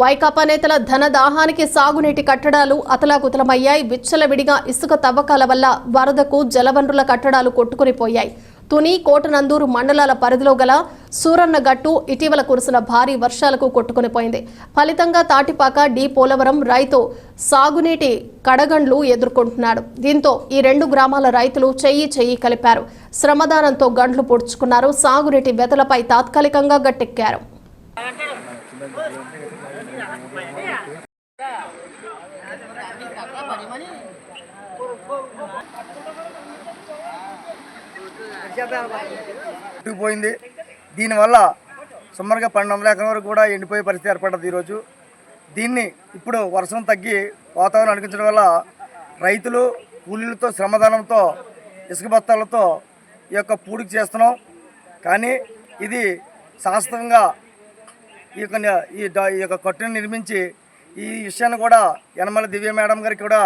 వైకాపా నేతల ధన దాహానికి సాగునీటి కట్టడాలు అతలాకుతలమయ్యాయి. విచ్చలవిడిగా ఇసుక తవ్వకాల వల్ల వరదకు జలవనరుల కట్టడాలు కొట్టుకుని పోయాయి. తుని కోటనందూరు మండలాల పరిధిలో గల సూరన్నగట్టు ఇటీవల కురిసిన భారీ వర్షాలకు కొట్టుకునిపోయింది ఫలితంగా తాటిపాక డి. పోలవరం రైతు సాగునీటి కడగండ్లు ఎదుర్కొంటున్నాడు. దీంతో ఈ రెండు గ్రామాల రైతులు చెయ్యి చెయ్యి కలిపారు. శ్రమదానంతో గండ్లు పొడుచుకున్నారు. సాగునీటి వెతలపై తాత్కాలికంగా గట్టెక్కారు. పోయింది. దీనివల్ల సుమారుగా పన్నెండు ఎకరం వరకు కూడా ఎండిపోయే పరిస్థితి ఏర్పడ్డది ఈరోజు. దీన్ని ఇప్పుడు వర్షం తగ్గి వాతావరణం అనిపించడం వల్ల రైతులు కూలీలతో శ్రమదానంతో ఇసుక బత్తాలతో ఈ యొక్క పూడికి చేస్తున్నాం. కానీ ఇది శాశ్వతంగా ఈ యొక్క ఈ ఈ యొక్క కట్టును నిర్మించి ఈ విషయాన్ని కూడా యనమల దివ్య మేడం గారికి కూడా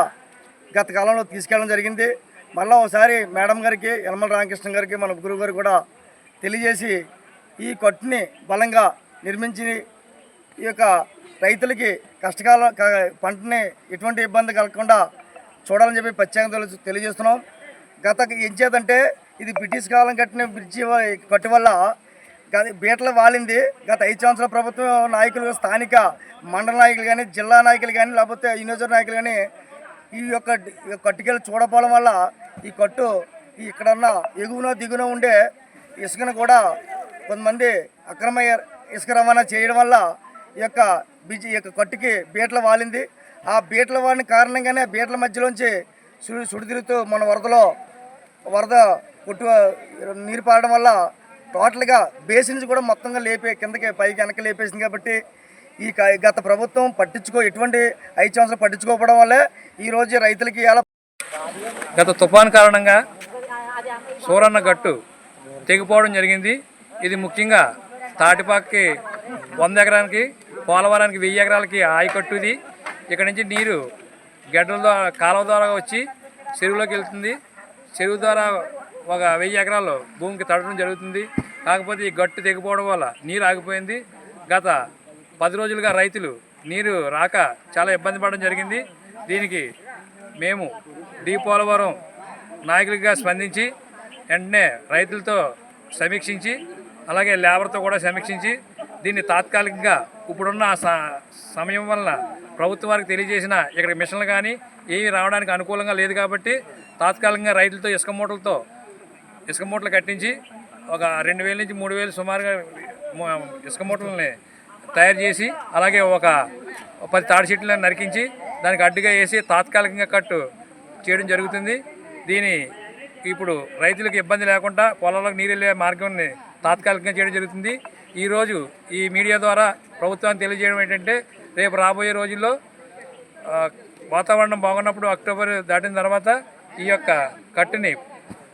గత కాలంలో తీసుకెళ్ళడం జరిగింది. మళ్ళీ ఒకసారి మేడం గారికి యనమల రామకృష్ణ గారికి మన గురువు గారు కూడా తెలియజేసి ఈ కట్టుని బలంగా నిర్మించి ఈ యొక్క రైతులకి కష్టకాల పంటని ఎటువంటి ఇబ్బంది కలగకుండా చూడాలని చెప్పి ప్రత్యేకంగా తెలియజేస్తున్నాం. గత ఏం చేతంటే ఇది బ్రిటిష్ కాలం కట్టిన బ్రిడ్జి కట్టు వల్ల కానీ బీటలు వాలింది. గత ఐదు సంవత్సరాల ప్రభుత్వం నాయకులు స్థానిక మండల నాయకులు కానీ జిల్లా నాయకులు కానీ లేకపోతే యూనివర్సిటీ నాయకులు కానీ ఈ యొక్క ఈ యొక్క కట్టుకెళ్ళి చూడపోవడం వల్ల ఈ కట్టు ఈ ఇక్కడన్న ఎగువన దిగున ఉండే ఇసుకను కూడా కొంతమంది అక్రమ ఇసుక రవాణా చేయడం వల్ల ఈ యొక్క బిజి ఈ యొక్క కట్టుకి బీటలు వాలింది. ఆ బీటల వాడిన కారణంగానే బీటల మధ్యలోంచి సుడి సుడితిరుగుతూ మన వరదలో వరద కొట్టు నీరు పారడం వల్ల టోటల్గా బేసిన్స్ కూడా మొత్తంగా లేపే కిందకి పైకి వెనక లేపేసింది కాబట్టి ఈ గత ప్రభుత్వం పట్టించుకో ఎటువంటి ఐదు సంవత్సరాలు పట్టించుకోకపోవడం వల్లే ఈరోజు రైతులకి ఎలా గత తుఫాన్ కారణంగా సూరన్న గట్టు తెగిపోవడం జరిగింది. ఇది ముఖ్యంగా తాటిపాక్కి వంద ఎకరానికి పోలవరానికి వెయ్యి ఎకరాలకి ఆయకట్టు ఇది. ఇక్కడ నుంచి నీరు గడ్డల ద్వారా కాలువ ద్వారా వచ్చి చెరువులోకి వెళ్తుంది. చెరువు ద్వారా ఒక వెయ్యి ఎకరాలు భూమికి తడడం జరుగుతుంది. కాకపోతే ఈ గట్టు తెగిపోవడం వల్ల నీరు ఆగిపోయింది. గత పది రోజులుగా రైతులు నీరు రాక చాలా ఇబ్బంది పడడం జరిగింది. దీనికి మేము డి పోలవరం నాయకులుగా స్పందించి వెంటనే రైతులతో సమీక్షించి అలాగే లేబర్తో కూడా సమీక్షించి దీన్ని తాత్కాలికంగా ఇప్పుడున్న సమయం వలన ప్రభుత్వం వారికి తెలియజేసిన ఇక్కడ మిషన్లు కానీ ఏమీ రావడానికి అనుకూలంగా లేదు కాబట్టి తాత్కాలికంగా రైతులతో ఇసుక మూటలతో ఇసుక మూటలు కట్టించి ఒక రెండు వేల నుంచి మూడు వేలు సుమారుగా ఇసుక మూటలని తయారు చేసి అలాగే ఒక పది తాడి చెట్లను నరికించి దానికి అడ్డుగా వేసి తాత్కాలికంగా కట్టు చేయడం జరుగుతుంది. దీని ఇప్పుడు రైతులకు ఇబ్బంది లేకుండా పొలాలకు నీరు వెళ్ళే మార్గాన్ని తాత్కాలికంగా చేయడం జరుగుతుంది. ఈరోజు ఈ మీడియా ద్వారా ప్రభుత్వాన్ని తెలియజేయడం ఏంటంటే రేపు రాబోయే రోజుల్లో వాతావరణం బాగున్నప్పుడు అక్టోబర్ దాటిన తర్వాత ఈ యొక్క కట్టుని